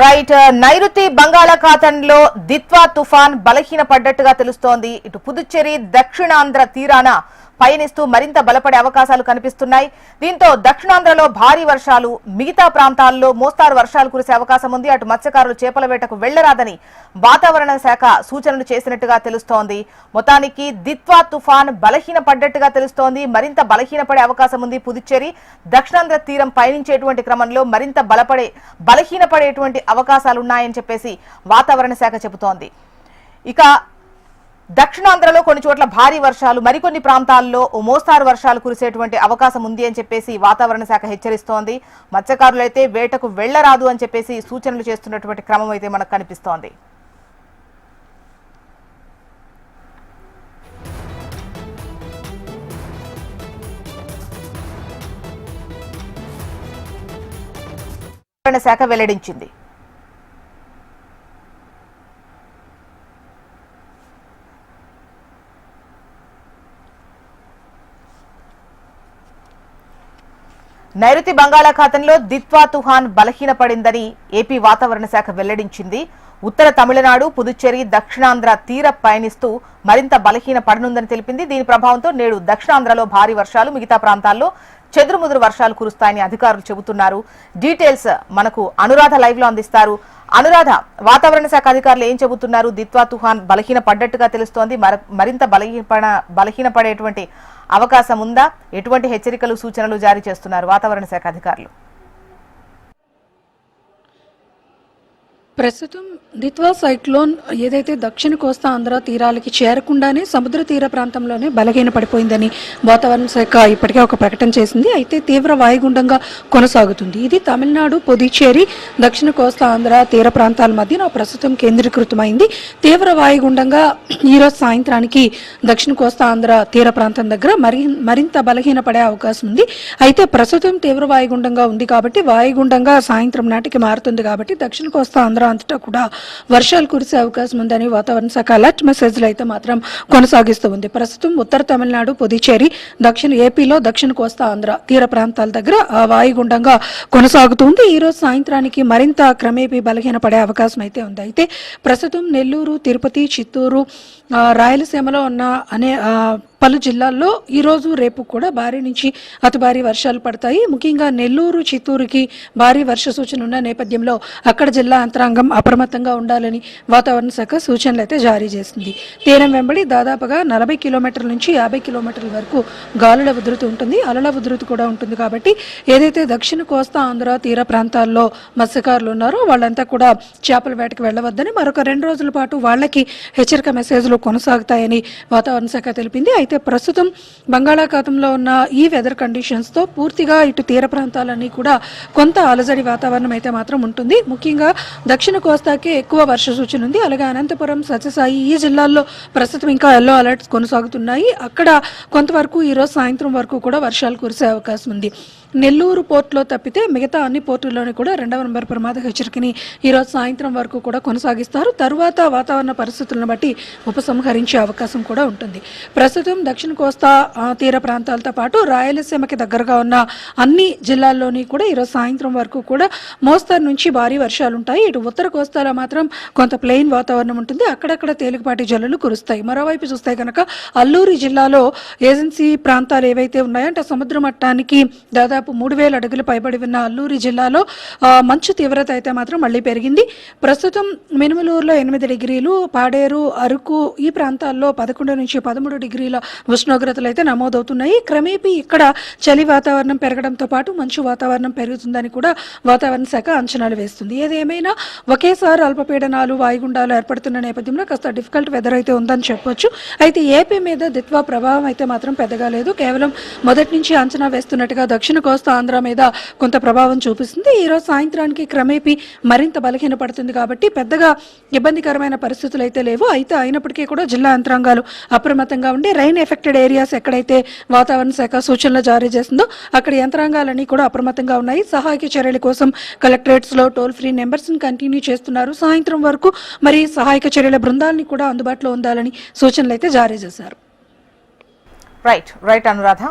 Right నైరుతి బంగాళాఖాతంలో దిత్వా తుఫాన్ బలహీన పడ్డట్టుగా తెలుస్తోంది. ఇటు పుదుచ్చేరి దక్షిణాంధ్ర తీరాన పయనిస్తూ మరింత బలపడే అవకాశాలు కనిపిస్తున్నాయి. దీంతో దక్షిణాంధ్రలో భారీ వర్షాలు మిగతా ప్రాంతాల్లో మోస్తారు వర్షాలు కురిసే అవకాశం ఉంది. అటు మత్స్యకారులు చేపల వేటకు వెళ్ళరాదని వాతావరణ శాఖ సూచనలు చేసినట్టుగా తెలుస్తోంది. మొత్తానికి దిత్వా తుఫాన్ బలహీన పడ్డట్టుగా తెలుస్తోంది. మరింత బలహీనపడే అవకాశం ఉంది పుదుచ్చేరి. దక్షిణాంధ్ర తీరం పయనించేటువంటి క్రమంలో మరింత బలపడే బలహీనపడేటువంటి అవకాశాలున్నాయని చెప్పేసి వాతావరణ శాఖ చెబుతోంది. ఇక దక్షిణాంధ్రలో కొన్ని చోట్ల భారీ వర్షాలు మరికొన్ని ప్రాంతాల్లో ఓ మోస్తారు వర్షాలు కురిసేటువంటి అవకాశం ఉంది అని చెప్పేసి వాతావరణ శాఖ హెచ్చరిస్తోంది. మత్స్యకారులైతే వేటకు వెళ్ళరాదు అని చెప్పేసి సూచనలు చేస్తున్నటువంటి క్రమం అయితే మనకు కనిపిస్తోంది. వాతావరణ శాఖ వెల్లడించింది. నైరుతి బంగాళాఖాతంలో దిత్వా తుహాన్ బలహీనపడిందని ఏపీ వాతావరణ శాఖ వెల్లడించింది. ఉత్తర తమిళనాడు పుదుచ్చేరి దక్షిణాంధ్ర తీర పయనిస్తూ మరింత బలహీనపడనుందని తెలిపింది. దీని ప్రభావంతో నేడు దక్షిణాంధ్రలో భారీ వర్షాలు మిగతా ప్రాంతాల్లో చెదురుముదురు వర్షాలు కురుస్తాయని అధికారులు చెబుతున్నారు. డీటెయిల్స్ మనకు అనురాధ లైవ్లో అందిస్తారు. అనురాధ వాతావరణ శాఖ అధికారులు ఏం చెబుతున్నారు? దిత్వా తుఫాన్ బలహీన పడ్డట్టుగా తెలుస్తోంది. మర- మరింత బలహీన బలహీనపడేటువంటి అవకాశం ఉందా? ఎటువంటి హెచ్చరికలు సూచనలు జారీ చేస్తున్నారు వాతావరణ శాఖ అధికారులు? ప్రస్తుతం దిత్వా సైక్లోన్ ఏదైతే దక్షిణ కోస్తా ఆంధ్ర తీరాలకి చేరకుండానే సముద్ర తీర ప్రాంతంలోనే బలహీన పడిపోయిందని వాతావరణ శాఖ ఇప్పటికే ఒక ప్రకటన చేసింది. అయితే తీవ్ర వాయుగుండంగా కొనసాగుతుంది. ఇది తమిళనాడు పుదుచ్చేరి దక్షిణ కోస్తా ఆంధ్ర తీర ప్రాంతాల మధ్యన ప్రస్తుతం కేంద్రీకృతమైంది. తీవ్ర వాయుగుండంగా ఈరోజు సాయంత్రానికి దక్షిణ కోస్తా ఆంధ్ర తీర ప్రాంతం దగ్గర మరి మరింత బలహీన పడే అవకాశం ఉంది. అయితే ప్రస్తుతం తీవ్ర వాయుగుండంగా ఉంది కాబట్టి వాయుగుండంగా సాయంత్రం నాటికి మారుతుంది కాబట్టి దక్షిణ కోస్తా ఆంధ్ర అంతటా కూడా వర్షాలు కురిసే అవకాశం ఉందని వాతావరణ శాఖ అలర్ట్ మెసేజ్లు అయితే మాత్రం కొనసాగిస్తూ ఉంది. ప్రస్తుతం ఉత్తర తమిళనాడు పుదుచ్చేరి దక్షిణ ఏపీలో దక్షిణ కోస్తా ఆంధ్ర తీర ప్రాంతాల దగ్గర వాయుగుండంగా కొనసాగుతుంది ఈ రోజు సాయంత్రానికి మరింత క్రమేపీ బలహీన పడే అవకాశం అయితే ఉంది. అయితే ప్రస్తుతం నెల్లూరు తిరుపతి చిత్తూరు రాయలసీమలో ఉన్న అనే పలు జిల్లాల్లో ఈరోజు రేపు కూడా భారీ నుంచి అతి భారీ వర్షాలు పడతాయి. ముఖ్యంగా నెల్లూరు చిత్తూరుకి భారీ వర్ష సూచన ఉన్న నేపథ్యంలో అక్కడ జిల్లా అంతరాంగం అప్రమత్తంగా ఉండాలని వాతావరణ శాఖ సూచనలు అయితే జారీ చేసింది. తీరం వెంబడి దాదాపుగా నలభై కిలోమీటర్ల నుంచి యాభై కిలోమీటర్ల వరకు గాలుల ఉధృతి ఉంటుంది. అలల ఉధృతి కూడా ఉంటుంది కాబట్టి ఏదైతే దక్షిణ కోస్తా ఆంధ్ర తీర ప్రాంతాల్లో మత్స్యకారులు ఉన్నారో వాళ్ళంతా కూడా చేపల వేటకు వెళ్ళవద్దని మరొక రెండు రోజుల పాటు వాళ్ళకి హెచ్చరిక మెసేజ్లు కొనసాగుతాయని వాతావరణ శాఖ తెలిపింది. అయితే ప్రస్తుతం బంగాళాఖాతంలో ఉన్న ఈ వెదర్ కండిషన్స్తో పూర్తిగా ఇటు తీర ప్రాంతాలన్నీ కూడా కొంత అలజడి వాతావరణం అయితే మాత్రం ఉంటుంది. ముఖ్యంగా దక్షిణ కోస్తాకే ఎక్కువ వర్ష సూచన ఉంది. అలాగే అనంతపురం సత్యసాయి ఈ జిల్లాల్లో ప్రస్తుతం ఇంకా ఎల్లో అలర్ట్స్ కొనసాగుతున్నాయి. అక్కడ కొంతవరకు ఈరోజు సాయంత్రం వరకు కూడా వర్షాలు కురిసే అవకాశం ఉంది. నెల్లూరు పోర్టులో తప్పితే మిగతా అన్ని పోర్టుల్లోని కూడా రెండవ నంబర్ ప్రమాద హెచ్చరికని ఈరోజు సాయంత్రం వరకు కూడా కొనసాగిస్తారు. తరువాత వాతావరణ పరిస్థితులను బట్టి ఉపసంహరించే అవకాశం కూడా ఉంటుంది. ప్రస్తుతం దక్షిణ కోస్తా తీర ప్రాంతాలతో పాటు రాయలసీమకి దగ్గరగా ఉన్న అన్ని జిల్లాల్లోని కూడా ఈరోజు సాయంత్రం వరకు కూడా మోస్తరు నుంచి భారీ వర్షాలు ఉంటాయి ఇటు ఉత్తర కోస్తాలో మాత్రం కొంత ప్లెయిన్ వాతావరణం ఉంటుంది. అక్కడక్కడ తేలికపాటి జల్లులు కురుస్తాయి. మరోవైపు చూస్తే కనుక అల్లూరి జిల్లాలో ఏజెన్సీ ప్రాంతాలు ఏవైతే ఉన్నాయో అంటే సముద్ర మట్టానికి దాదాపు మూడు వేల అడుగులు పైబడి ఉన్న అల్లూరి జిల్లాలో మంచు తీవ్రత అయితే మాత్రం మళ్ళీ పెరిగింది. ప్రస్తుతం మినుమలూరులో ఎనిమిది డిగ్రీలు పాడేరు అరకు ఈ ప్రాంతాల్లో పదకొండు నుంచి పదమూడు డిగ్రీల ఉష్ణోగ్రతలు అయితే నమోదవుతున్నాయి. క్రమేపీ ఇక్కడ చలి వాతావరణం పెరగడంతో పాటు మంచు వాతావరణం పెరుగుతుందని కూడా వాతావరణ శాఖ అంచనాలు వేస్తుంది. ఏదేమైనా ఒకేసారి అల్పపీడనాలు వాయుగుండాలు ఏర్పడుతున్న నేపథ్యంలో కాస్త డిఫికల్ట్ వెదర్ అయితే ఉందని చెప్పొచ్చు. అయితే ఏపీ మీద దిత్వా ప్రభావం అయితే మాత్రం పెద్దగా లేదు. కేవలం మొదటి నుంచి అంచనా వేస్తున్నట్టుగా దక్షిణ కోస్తా ఆంధ్ర మీద కొంత ప్రభావం చూపిస్తుంది. ఈ రోజు సాయంత్రానికి క్రమేపీ మరింత బలహీన పడుతుంది కాబట్టి పెద్దగా ఇబ్బందికరమైన పరిస్థితులు అయితే లేవు. అయితే అయినప్పటికీ కూడా జిల్లా యంత్రాంగాలు అప్రమత్తంగా ఉండి రైన్ ఎఫెక్టెడ్ ఏరియాస్ ఎక్కడైతే వాతావరణ శాఖ సూచనలు జారీ చేసిందో అక్కడ యంత్రాంగాలన్నీ కూడా అప్రమత్తంగా ఉన్నాయి. సహాయక చర్యల కోసం కలెక్టరేట్స్లో టోల్ ఫ్రీ నెంబర్స్ని కంటిన్యూ చేస్తున్నారు. సాయంత్రం వరకు మరి సహాయక చర్యల బృందాలని కూడా అందుబాటులో ఉండాలని సూచనలు అయితే జారీ చేశారు. Right right Anuradha